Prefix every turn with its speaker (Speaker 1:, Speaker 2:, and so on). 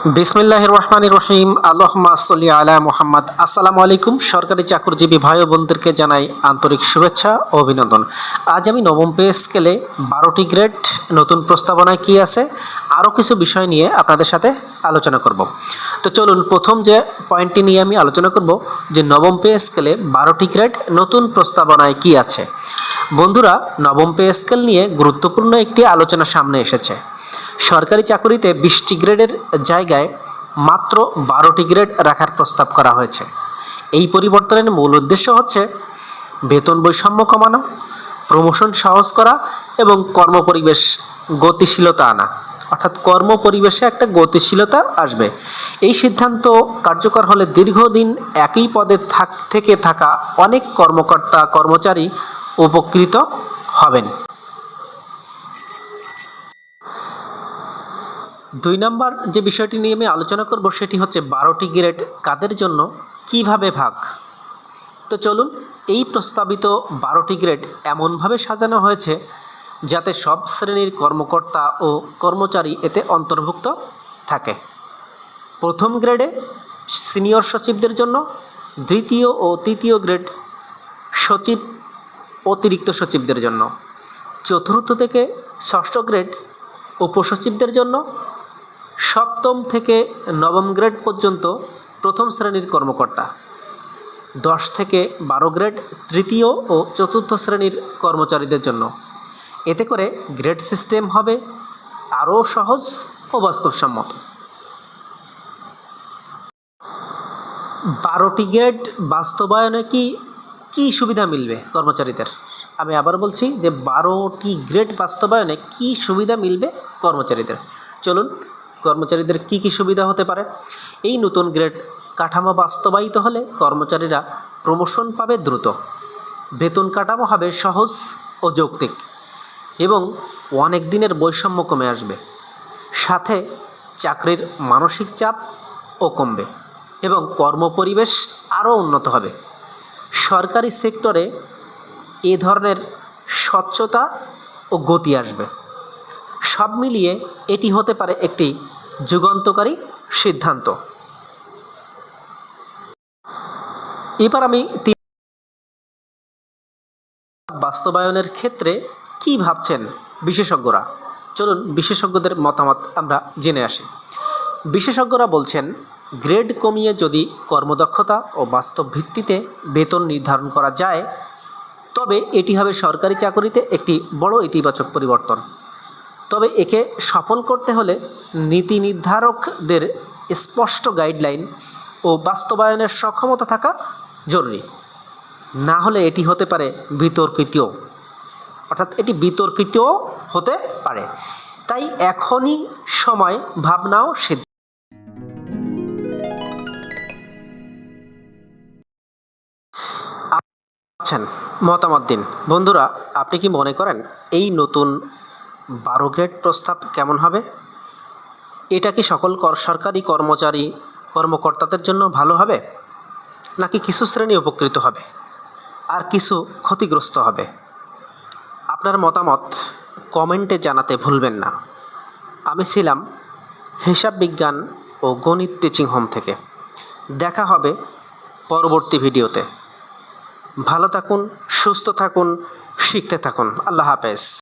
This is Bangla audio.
Speaker 1: বিসমিল্লাহ রহমান রহিম আল্লাহমা সাল্লি আলা মোহাম্মদ। আসসালামু আলাইকুম, সরকারি চাকরিজীবী ভাই বোনদেরকে জানাই আন্তরিক শুভেচ্ছা ও অভিনন্দন। আজ আমি নবম পে স্কেলে বারোটি গ্রেড নতুন প্রস্তাবনায় কি আছে, আরও কিছু বিষয় নিয়ে আপনাদের সাথে আলোচনা করব। তো চলুন, প্রথম যে পয়েন্টটি নিয়ে আমি আলোচনা করব, যে নবম পে স্কেলে বারোটি গ্রেড নতুন প্রস্তাবনায় কি আছে। বন্ধুরা, নবম পে স্কেল নিয়ে গুরুত্বপূর্ণ একটি আলোচনা সামনে এসেছে। সরকারি চাকরিতে বিশটি গ্রেডের জায়গায় মাত্র বারোটি গ্রেড রাখার প্রস্তাব করা হয়েছে। এই পরিবর্তনের মূল উদ্দেশ্য হচ্ছে বেতন বৈষম্য কমানো, প্রমোশন সহজ করা এবং কর্মপরিবেশ গতিশীলতা আনা। অর্থাৎ কর্মপরিবেশে একটা গতিশীলতা আসবে। এই সিদ্ধান্ত কার্যকর হলে দীর্ঘদিন একই পদে থাক, থেকে থাকা অনেক কর্মকর্তা, কর্মচারী উপকৃত হবেন। দুই নম্বর যে বিষয়টি নিয়ে আমি আলোচনা করব সেটি হচ্ছে বারোটি গ্রেড কাদের জন্য কীভাবে ভাগ? তো চলুন, এই প্রস্তাবিত বারোটি গ্রেড এমনভাবে সাজানো হয়েছে যাতে সব শ্রেণির কর্মকর্তা ও কর্মচারী এতে অন্তর্ভুক্ত থাকে। প্রথম গ্রেডে সিনিয়র সচিবদের জন্য, দ্বিতীয় ও তৃতীয় গ্রেড সচিব অতিরিক্ত সচিবদের জন্য। চতুর্থ থেকে ষষ্ঠ গ্রেড উপসচিবদের জন্য সপ্তম থেকে নবম গ্রেড পর্যন্ত প্রথম শ্রেণির কর্মকর্তা, দশ থেকে বারো গ্রেড তৃতীয় ও চতুর্থ শ্রেণির কর্মচারীদের জন্য। এতে করে গ্রেড সিস্টেম হবে আরও সহজ ও বাস্তবসম্মত। বারোটি গ্রেড বাস্তবায়নে কি কি সুবিধা মিলবে কর্মচারীদের? আমি আবার বলছি যে বারোটি গ্রেড বাস্তবায়নে কি সুবিধা মিলবে কর্মচারীদের? চলুন কর্মচারীদের কি কি সুবিধা হতে পারে? এই নতুন গ্রেড কাঠামো বাস্তবায়িত হলে কর্মচারীরা প্রমোশন পাবে দ্রুত। বেতন কাঠামো হবে সহজ ও যৌক্তিক এবং অনেক দিনের বৈষম্য কমে আসবে। সাথে চাকরির মানসিক চাপ ও কমবে এবং কর্মপরিবেশ আরও উন্নত হবে। সরকারি সেক্টরে এ ধরনের স্বচ্ছতা ও গতি আসবে। সব মিলিয়ে এটি হতে পারে একটি যুগান্তকারী সিদ্ধান্ত। এবার আমি বাস্তবায়নের ক্ষেত্রে কি ভাবছেন বিশেষজ্ঞরা? চলুন বিশেষজ্ঞদের মতামত আমরা জেনে আসি। বিশেষজ্ঞরা বলছেন, গ্রেড কমিয়ে যদি কর্মদক্ষতা ও বাস্তব ভিত্তিতে বেতন নির্ধারণ করা যায়, তবে এটি হবে সরকারি চাকরিতে একটি বড় ইতিবাচক পরিবর্তন। তবে একে সফল করতে হলে নীতি নির্ধারকদের স্পষ্ট গাইডলাইন ও বাস্তবায়নের সক্ষমতা থাকা জরুরি। না হলে এটি হতে পারে বিতর্কিতও। অর্থাৎ এটি বিতর্কিতও হতে পারে। তাই এখনই সময় ভাবনাও সিদ্ধ আছেন মতামত দিন। বন্ধুরা, আপনি কি মনে করেন এই নতুন বারো গ্রেড প্রস্তাব কেমন হবে? এটা কি সকল কর সরকারি কর্মচারী কর্মকর্তাদের জন্য ভালো হবে? নাকি কিছু শ্রেণি উপকৃত হবে? আর কিছু ক্ষতিগ্রস্ত হবে? আপনার মতামত কমেন্টে জানাতে ভুলবেন না। আমি ছিলাম হিসাব বিজ্ঞান ও গণিত টিচিং হোম থেকে। দেখা হবে পরবর্তী ভিডিওতে। ভালো থাকুন, সুস্থ থাকুন, শিখতে থাকুন। আল্লাহ হাফেজ।